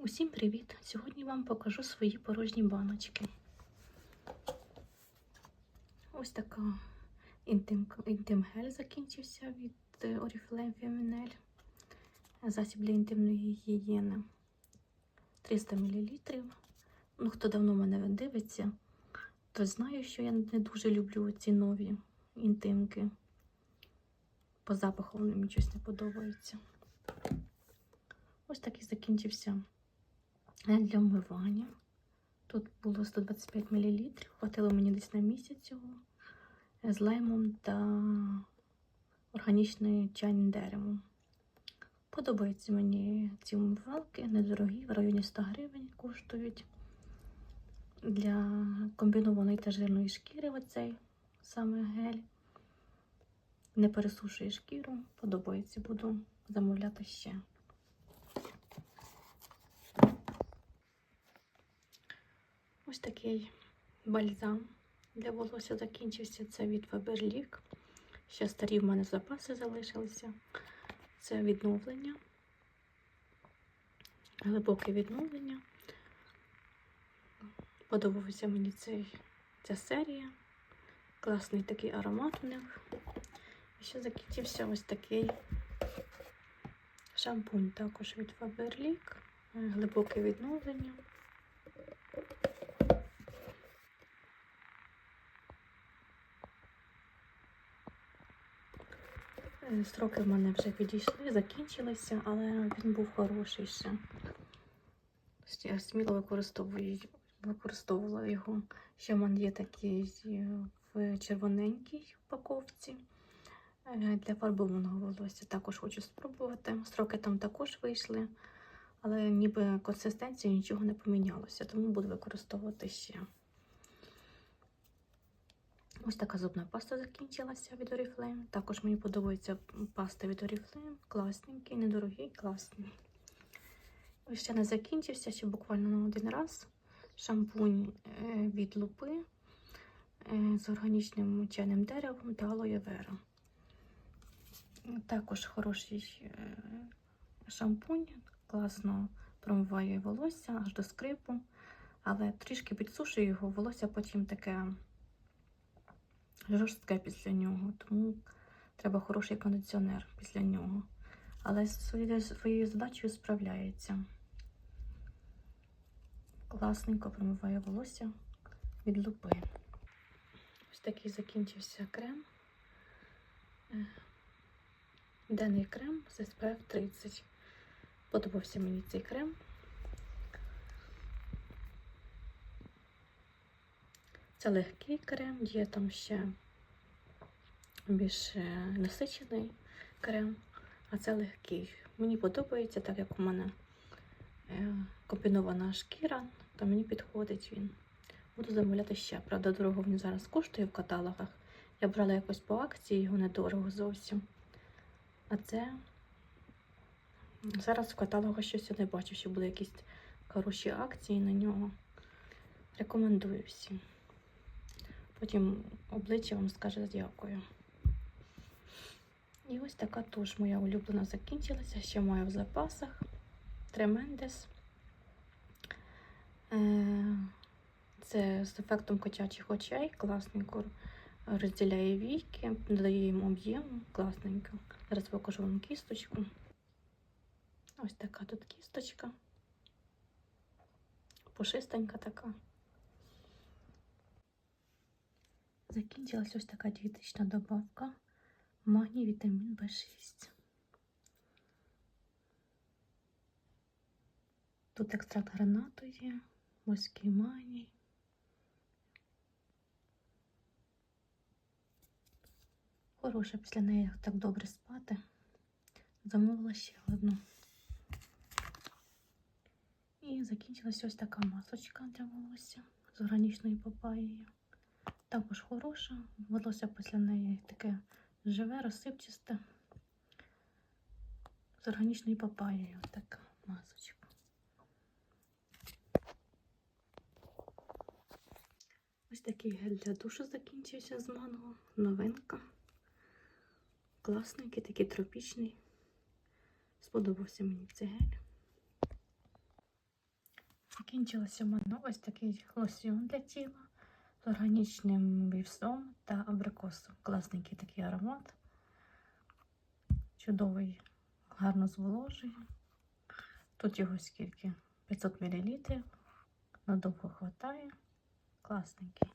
Усім привіт! Сьогодні вам покажу свої порожні баночки. Ось така інтим, інтим гель закінчився від е, Oriflame Feminel. Засіб для інтимної гігієни 300 мл. Ну, хто давно мене дивиться, то знає, що я не дуже люблю ці нові інтимки. По запаху вони мені щось не подобаються. Ось такий закінчився гель для вмивання. Тут було 125 мл. Хватило мені десь на місяць цього з лаймом та органічним чайним деревом. Подобаються мені ці умивалки, недорогі, в районі 100 гривень коштують. Для комбінованої та жирної шкіри оцей саме гель. Не пересушує шкіру. Подобається, буду замовляти ще. Ось такий бальзам для волосся закінчився. Це від Faberlic. Ще старі в мене запаси залишилися. Це відновлення. Глибоке відновлення. Подобався мені цей, ця серія. Класний такий аромат у них. І ще закінчився ось такий шампунь також від Faberlic. Глибоке відновлення. Строки в мене вже підійшли, закінчилися, але він був хороший ще. Я сміло використовую, використовувала його. Ще в мене є такий е, в червоненькій упаковці е, для фарбованого волосся. Також хочу спробувати. Строки там також вийшли, але ніби консистенція нічого не помінялося, тому буду використовувати ще. Ось така зубна паста закінчилася від Oriflame. Також мені подобається паста від Oriflame. Класненький, недорогий, класний. Ось ще не закінчився, ще буквально на один раз. Шампунь е, від лупи е, з органічним чайним деревом та алоє вера. Також хороший е, шампунь, класно промиває волосся аж до скрипу, але трішки підсушує його, волосся потім таке жорстке після нього, тому треба хороший кондиціонер після нього. Але своєю, своєю задачею справляється. Класненько промиває волосся від лупи. Ось такий закінчився крем. Е, Денний крем з SPF 30. Подобався мені цей крем. Це легкий крем, є там ще більш е, насичений крем, а це легкий. Мені подобається, так як у мене е, комбінована шкіра, то мені підходить він. Буду замовляти ще. Правда, дорого він зараз коштує в каталогах. Я брала якось по акції, його недорого зовсім. А це зараз в каталогах щось я не бачу, що були якісь хороші акції на нього. Рекомендую всім. Потім обличчя вам скаже дякую. І ось така туш моя улюблена закінчилася. Ще маю в запасах. Тремендес. Це з ефектом котячих очей. Класненько розділяє війки, додає їм об'єму. Класненько. Зараз покажу вам кісточку. Ось така тут кісточка. Пушистенька така. Закінчилась ось така дієтична добавка. Магній вітамін В6. Тут екстракт гранату є, морський магній. Хороша після неї так добре спати. Замовила ще одну. І закінчилась ось така масочка для волосся з органічною папаєю. Також хороша, волосся після неї таке живе, розсипчасте. З органічною папаєю така масочка. Ось такий гель для душу закінчився з манго. Новинка. Класненький, такий тропічний. Сподобався мені цей гель. Закінчилося в мене ось такий лосьйон для тіла з органічним вівсом та абрикосом. Класненький такий аромат. Чудовий, гарно зволожує. Тут його скільки? 500 мл. Надовго хватає. Класненький.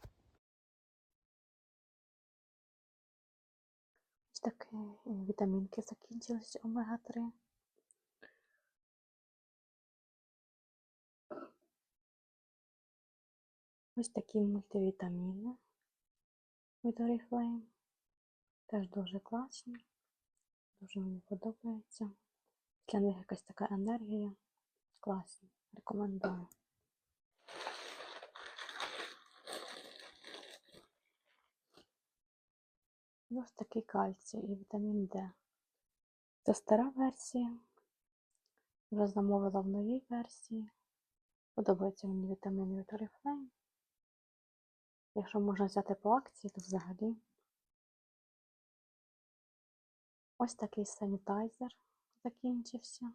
Ось такі вітамінки закінчились омега-3. Ось такі мультивітаміни від Oriflame. Теж дуже класні. Дуже мені подобається. Для них якась така енергія. Класні. Рекомендую. Ось такий кальцій і вітамін Д. Це стара версія. Вже замовила в новій версії. Подобається мені вітамін від Oriflame. Якщо можна взяти по акції, то взагалі. Ось такий санітайзер закінчився.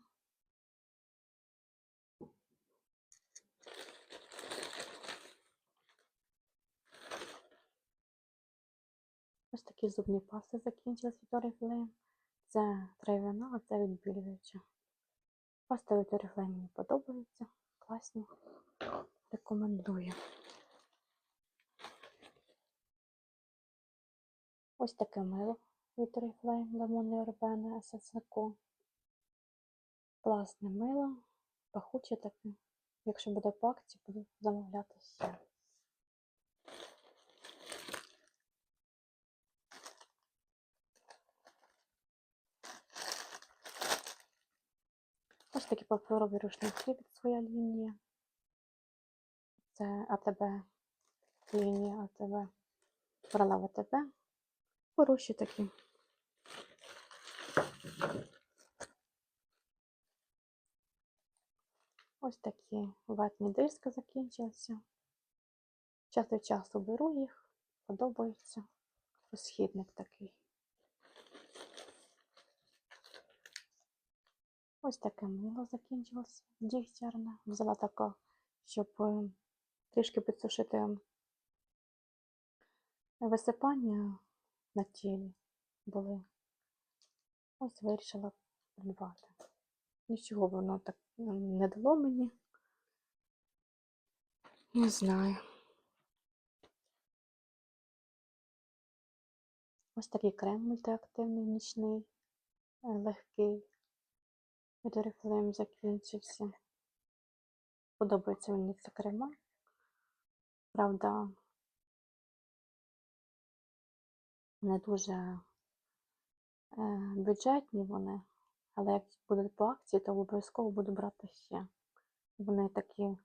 Ось такі зубні пасти закінчились від Oriflame. Це трав'яна, а це відбілююча. Паста від Oriflame мені подобається. Класні. Рекомендую. Ось таке мило від Oriflame лимонне орбене ССК. Класне мило, пахуче таке. Якщо буде по акції, буду замовляти ще. Ось такі паперові рушники від своя лінія. Це АТБ, лінія АТБ. Брала в АТБ. Хороші такі. Ось такі ватні диски закінчилися. Час від часу беру їх, подобається. Розхідник такий. Ось таке мило закінчилося. Дігтярне. Взяла таке, щоб е, трішки підсушити висипання на тілі були. Ось вирішила придбати. Нічого воно так не дало мені. Не знаю. Ось такий крем мультиактивний нічний, е, легкий. Від Oriflame закінчився. Подобається мені це крема. Правда, не дуже е, бюджетні вони, але як будуть по акції, то обов'язково буду брати ще. Вони такі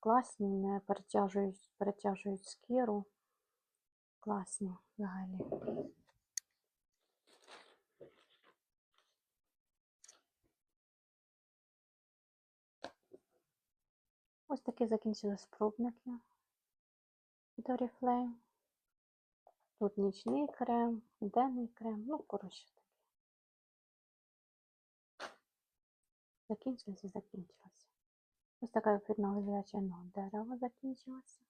класні, не перетяжують, перетяжують шкіру. Класні взагалі. Ось такі закінчились пробники від Oriflame. Тут нічний крем, денний крем, ну, коротше таке. Закінчилось і закінчилося. Ось така відновлення звичайного дерева закінчилася.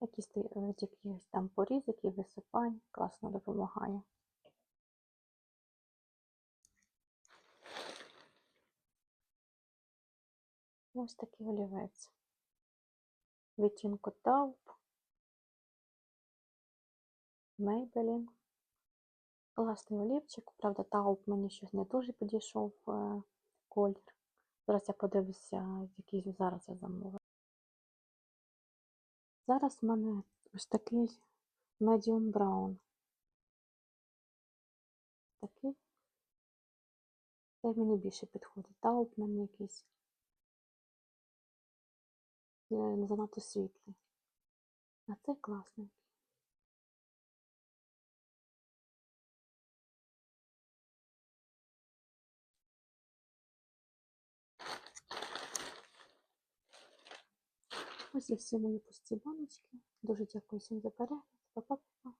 Якісь якісь там порізики, висипань, класно допомагає. Ось такий олівець. Відтінку тауп. Maybelline. Класний олівчик, правда, тауп мені щось не дуже підійшов колір. Зараз я подивлюся, який зараз я замовила. Зараз в мене ось такий medium brown. Такий. Цей мені більше підходить. Тауп в мене якийсь не занадто світлий. А цей класний. Ось всі мої пусті баночки. Дуже дякую всім за перегляд. Па-па-па.